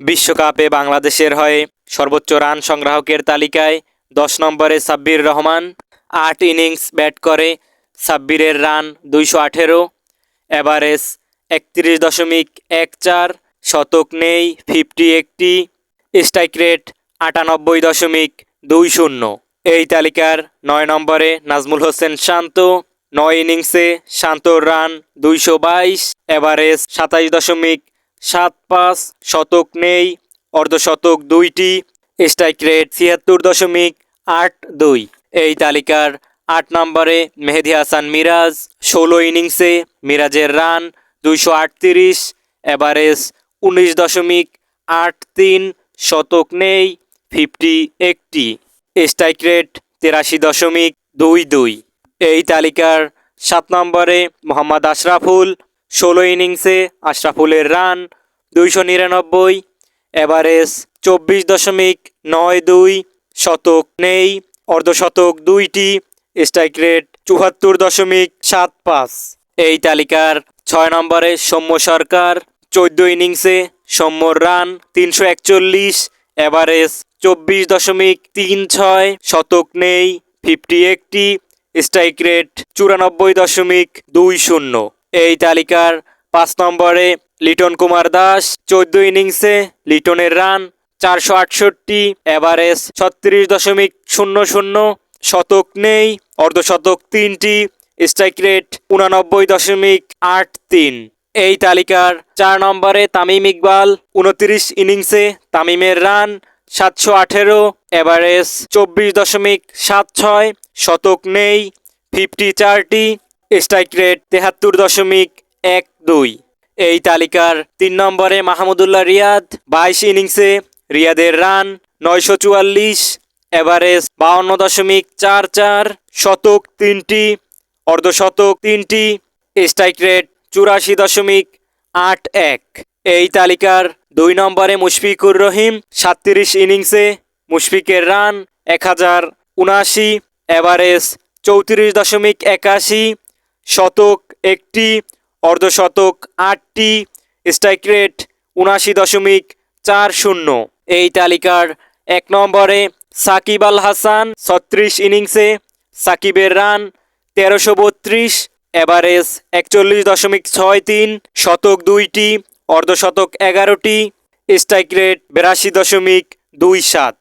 বিশ্বকাপে বাংলাদেশের হয়ে সর্বোচ্চ রান সংগ্রাহকের তালিকায় দশ নম্বরে সাব্বির রহমান, আট ইনিংস ব্যাট করে সাব্বিরের রান দুইশো আঠেরো। অ্যাভারেজ একত্রিশ দশমিক এক চার, শতক নেই ফিফটি একটি, স্ট্রাইক রেট আটানব্বই দশমিক দুই শূন্য। এই তালিকার নয় নম্বরে নাজমুল হোসেন শান্ত, নয় ইনিংসে শান্তর রান দুইশো বাইশ। অ্যাভারেজ সাতাইশ দশমিক সাত পাঁচ শতক নেই, অর্ধশতক দুইটি স্ট্রাইক রেট ছিয়াত্তর দশমিক আট দুই। এই তালিকার আট নম্বরে মেহেদি হাসান মিরাজ, ষোলো ইনিংসে মিরাজের রান দুইশো আটত্রিশ অ্যাভারেজ উনিশ দশমিক আট তিন শতক নেই, ফিফটি একটি। স্ট্রাইক রেট তেরাশি দশমিক দুই দুই। এই তালিকার সাত নম্বরে মোহাম্মদ আশরাফুল ষোলো ইনিংসে আশরাফুলের রান, দুইশো নিরানব্বই। অ্যাভারেজ চব্বিশ দশমিক নয় দুই, শতক নেই, অর্ধশতক দুইটি, স্ট্রাইক রেট চুয়াত্তর দশমিক সাত পাঁচ। এই তালিকার ছয় নম্বরে সৌম্য সরকার, চোদ্দ ইনিংসে সৌম্যর রান, তিনশো একচল্লিশ। অ্যাভারেজ চব্বিশ দশমিক তিন ছয়, শতক নেই, ফিফটি একটি, স্ট্রাইক রেট চুরানব্বই দশমিক দুই শূন্য। এই তালিকার পাঁচ নম্বরে লিটন কুমার দাস, চোদ্দ ইনিংসে লিটনের রান, চারশো আটষট্টি অ্যাভারেজ ছত্রিশ দশমিক শূন্য শূন্য, শতক নেই, অর্ধশতক তিনটি, স্ট্রাইক রেট উনানব্বই দশমিক আট তিন। এই তালিকার চার নম্বরে তামিম ইকবাল, উনত্রিশ ইনিংসে তামিমের রান, সাতশো আঠেরো অ্যাভারেজ চব্বিশ দশমিক সাত ছয়, শতক নেই, ফিফটি চারটি স্ট্রাইক রেট তেহাত্তর দশমিক এক দুই। এই তালিকার তিন নম্বরে মাহমুদুল্লাহ রিয়াদ, বাইশ ইনিংসে রিয়াদের রান নয়শো চুয়াল্লিশ অ্যাভারেজ বাউন্ন দশমিক চার চার, শতক তিনটি, অর্ধশতক তিনটি, স্ট্রাইক রেট চুরাশি দশমিক আট এক। এই তালিকার দুই নম্বরে মুশফিকুর রহিম, সাতত্রিশ ইনিংসে মুশফিকের রান এক হাজার উনআশি অ্যাভারেজ চৌত্রিশ দশমিক একাশি শতক একটি, অর্ধশতক আটটি স্ট্রাইক রেট উনআশি দশমিক চার শূন্য। এই তালিকার এক নম্বরে সাকিব আল হাসান ছত্রিশ ইনিংসে সাকিবের রান তেরোশো বত্রিশ অ্যাভারেজ একচল্লিশ দশমিক ছয় তিন, শতক দুইটি, অর্ধশতক এগারোটি স্ট্রাইক রেট বিরাশি দশমিক দুই সাত।